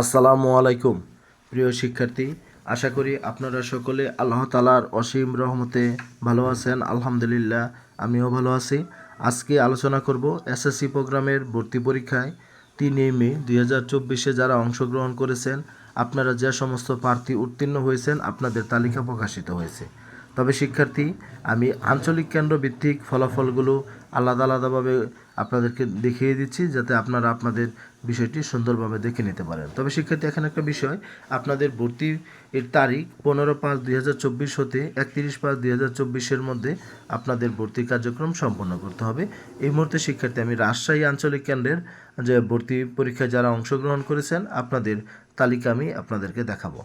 আসসালামু আলাইকুম। প্রিয় শিক্ষার্থী, আশা করি আপনারা সকলে আল্লাহ তালার অসীম রহমতে ভালো আছেন। আলহামদুলিল্লাহ, আমিও ভালো আছি। আজকে আলোচনা করব এসএসসি প্রোগ্রামের ভর্তি পরীক্ষায় তিনই মে দুই হাজার চব্বিশে যারা অংশগ্রহণ করেছেন, আপনারা যে সমস্ত প্রার্থী উত্তীর্ণ হয়েছেন, আপনাদের তালিকা প্রকাশিত হয়েছে। তবে শিক্ষার্থী, আমি আঞ্চলিক কেন্দ্র ভিত্তিক ফলাফলগুলো আলাদা আলাদাভাবে আপনাদেরকে দেখিয়ে দিচ্ছি যাতে আপনারা আপনাদের বিষয়টি সুন্দরভাবে দেখে নিতে পারেন। তবে শিক্ষার্থী, এখানে একটা বিষয়, আপনাদের ভর্তি এর তারিখ পনেরো পাঁচ দুই হতে একত্রিশ পাঁচ দুই চব্বিশের মধ্যে আপনাদের ভর্তি কার্যক্রম সম্পন্ন করতে হবে। এই মুহূর্তে শিক্ষার্থী, আমি রাজশাহী আঞ্চলিক কেন্দ্রের যে ভর্তি পরীক্ষায় যারা অংশগ্রহণ করেছেন, আপনাদের তালিকা আমি আপনাদেরকে দেখাবো।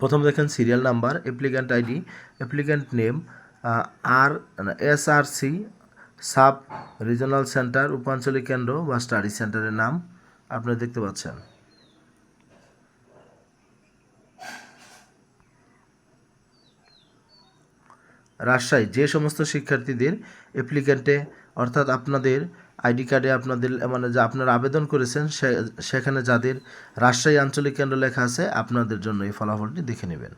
প্রথম দেখেন serial number applicant ID applicant name আর S R C sub regional centre উপাঞ্চলিক কেন্দ্র বা স্টাডি সেন্টারের নাম আপনারা দেখতে পাচ্ছেন। রাজশাহী, যে সমস্ত শিক্ষার্থীদের অ্যাপ্লিক্যান্টে অর্থাৎ আপনাদের আইডি কার্ডে আপনাদের মানে যা আপনারা আবেদন করেছেন সেখানে যাদের রাজশাহী আঞ্চলিক কেন্দ্র লেখা আছে, আপনাদের জন্য এই ফলাফলটি দেখে নেবেন।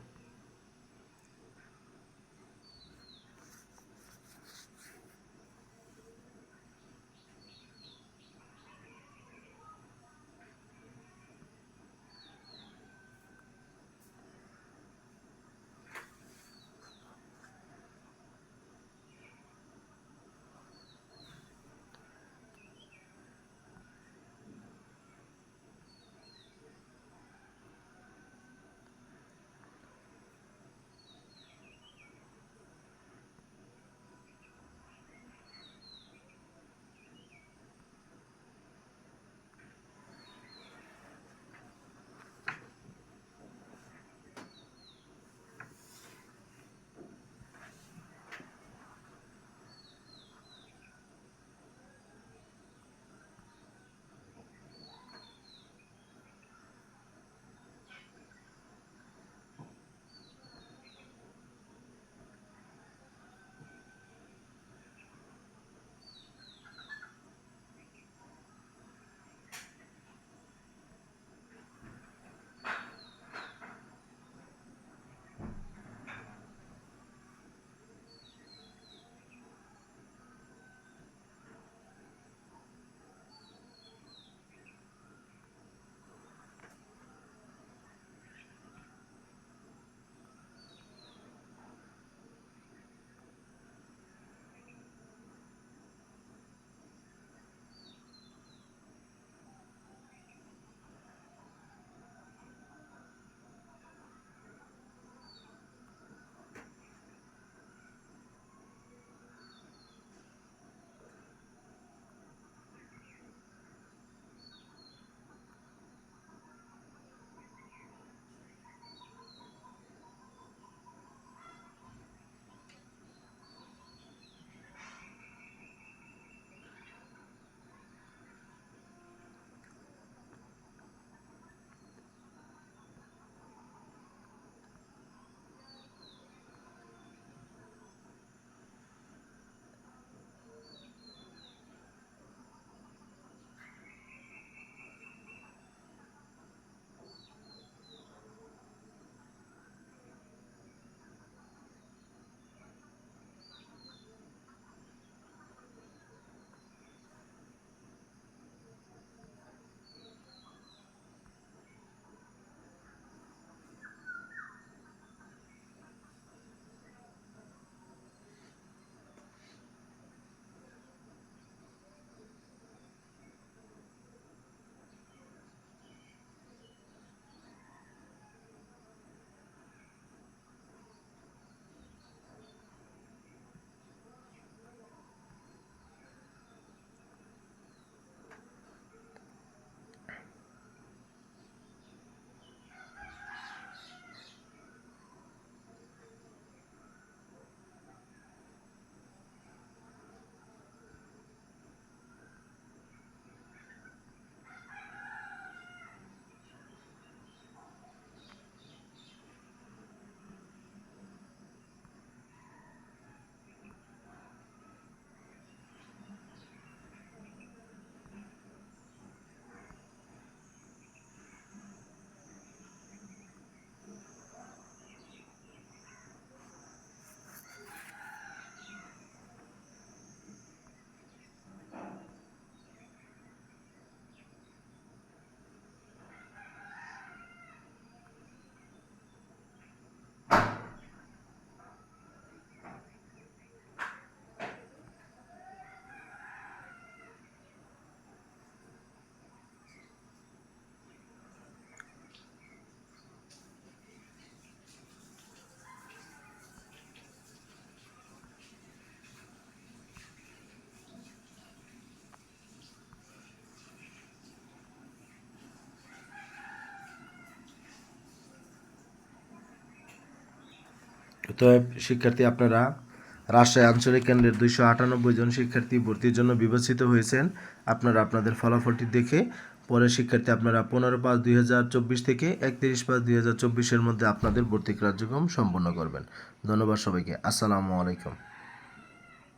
তো শিক্ষার্থী আপনারা রাজশাহী আঞ্চলিক কেন্দ্রের দুইশো আটানব্বই জন শিক্ষার্থী ভর্তির জন্য বিবেচিত হয়েছেন। আপনারা আপনাদের ফলাফলটি দেখে পরে শিক্ষার্থী আপনারা পনেরো পাঁচ দুই হাজার চব্বিশ থেকে একত্রিশ পাঁচ দুই হাজার চব্বিশের মধ্যে আপনাদের ভর্তি কার্যক্রম সম্পন্ন করবেন। ধন্যবাদ সবাইকে। আসসালামু আলাইকুম।